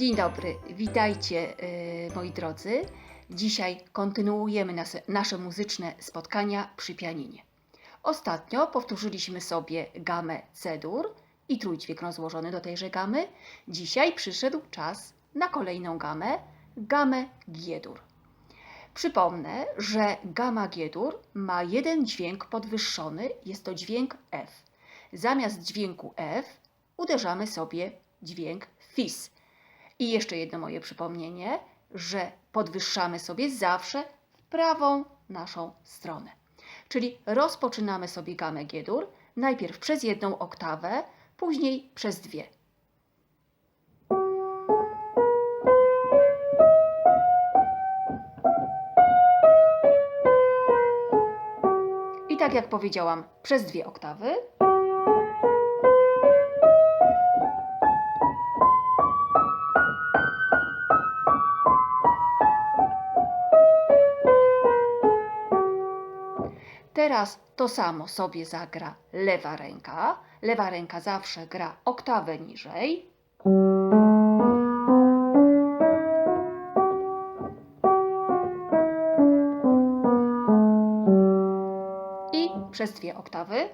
Dzień dobry, witajcie y, moi drodzy. Dzisiaj kontynuujemy nasze, nasze muzyczne spotkania przy pianinie. Ostatnio powtórzyliśmy sobie gamę C-dur i trójdźwięk rozłożony do tejże gamy. Dzisiaj przyszedł czas na kolejną gamę, gamę G-dur. Przypomnę, że gama G-dur ma jeden dźwięk podwyższony, jest to dźwięk F. Zamiast dźwięku F uderzamy sobie dźwięk Fis. I jeszcze jedno moje przypomnienie, że podwyższamy sobie zawsze prawą naszą stronę. Czyli rozpoczynamy sobie gamę G-dur najpierw przez jedną oktawę, później przez dwie. I tak jak powiedziałam, przez dwie oktawy. Teraz to samo sobie zagra lewa ręka. Lewa ręka zawsze gra oktawę niżej. I przez dwie oktawy.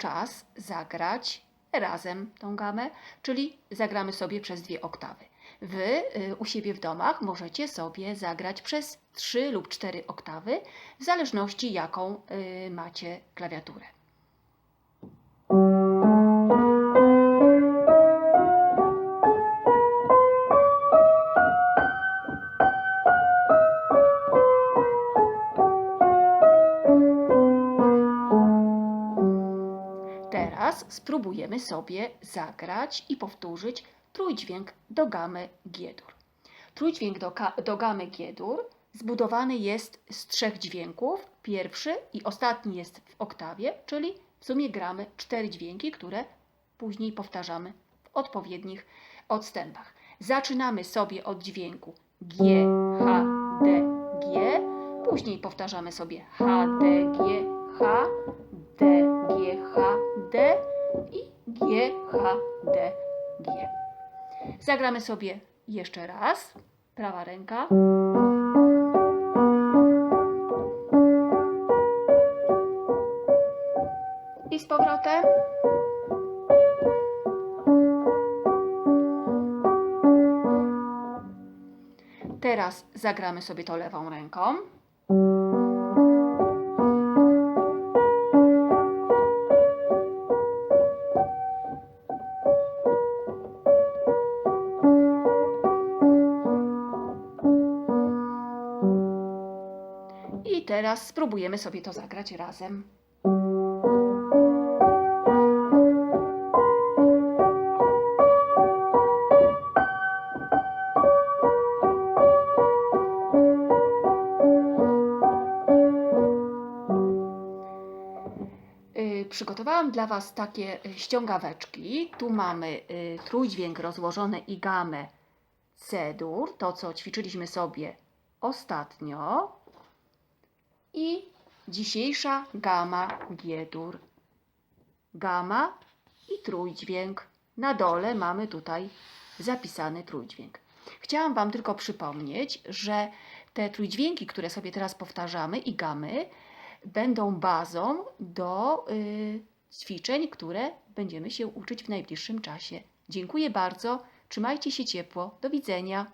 Czas zagrać razem tą gamę, czyli zagramy sobie przez dwie oktawy. Wy y, u siebie w domach możecie sobie zagrać przez trzy lub cztery oktawy, w zależności jaką y, macie klawiaturę. Teraz spróbujemy sobie zagrać i powtórzyć trójdźwięk do gamy G-dur. Trójdźwięk do, do gamy G-dur zbudowany jest z trzech dźwięków. Pierwszy i ostatni jest w oktawie, czyli w sumie gramy cztery dźwięki, które później powtarzamy w odpowiednich odstępach. Zaczynamy sobie od dźwięku G, H, D, G. Później powtarzamy sobie H, D, G, H, G, H, D, G. Zagramy sobie jeszcze raz. Prawa ręka. I z powrotem. Teraz zagramy sobie to lewą ręką. Teraz spróbujemy sobie to zagrać razem. Y, Przygotowałam dla Was takie y, ściągaweczki. Tu mamy y, trójdźwięk rozłożony i gamę C-dur, to co ćwiczyliśmy sobie ostatnio. I dzisiejsza gama G-dur. Gama i trójdźwięk. Na dole mamy tutaj zapisany trójdźwięk. Chciałam Wam tylko przypomnieć, że te trójdźwięki, które sobie teraz powtarzamy i gamy, będą bazą do y, ćwiczeń, które będziemy się uczyć w najbliższym czasie. Dziękuję bardzo, trzymajcie się ciepło, do widzenia.